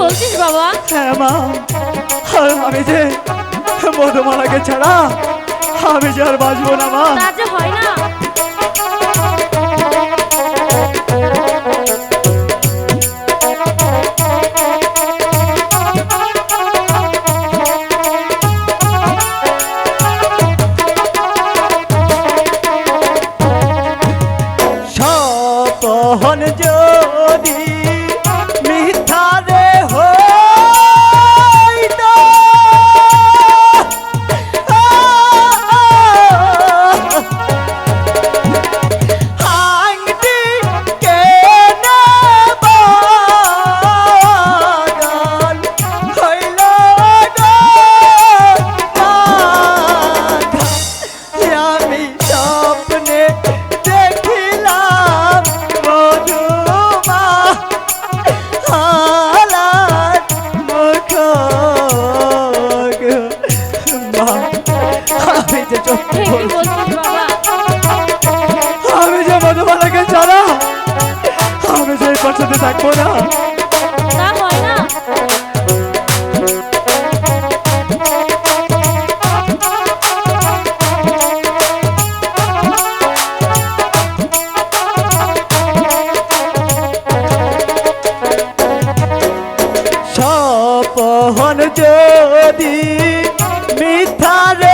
বলছিস বাবা? হ্যাঁ মা। আর আমি যে মধুমালাকে ছাড়া আমি যে আর না মা। হয় না। আমি যে সত্যি এ কি বলছি, বলছিস বাবা? আমি যে মধুমালাকে ছাড়া আমি যে পছন্দে থাকব না। যদি মিথ্যারে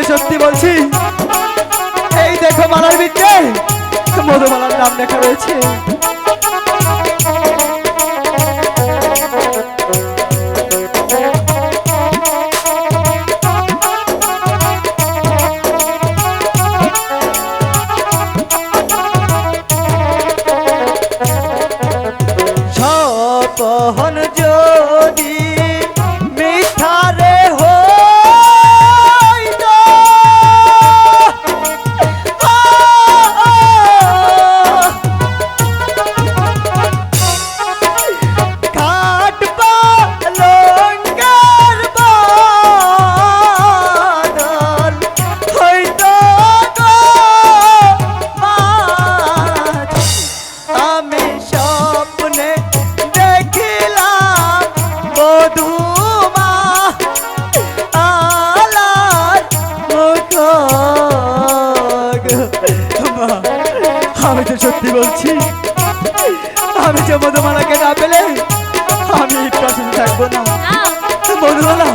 আমি সত্যি বলছি এই দেখো মালার ভিতরে মধুমালার নাম লেখা রয়েছে। সপহন আমি তো সত্যি বলছি আমি যে মধুমালাকে না পেলে আমি এই প্রশ্ন থাকব না। না। মধুমালা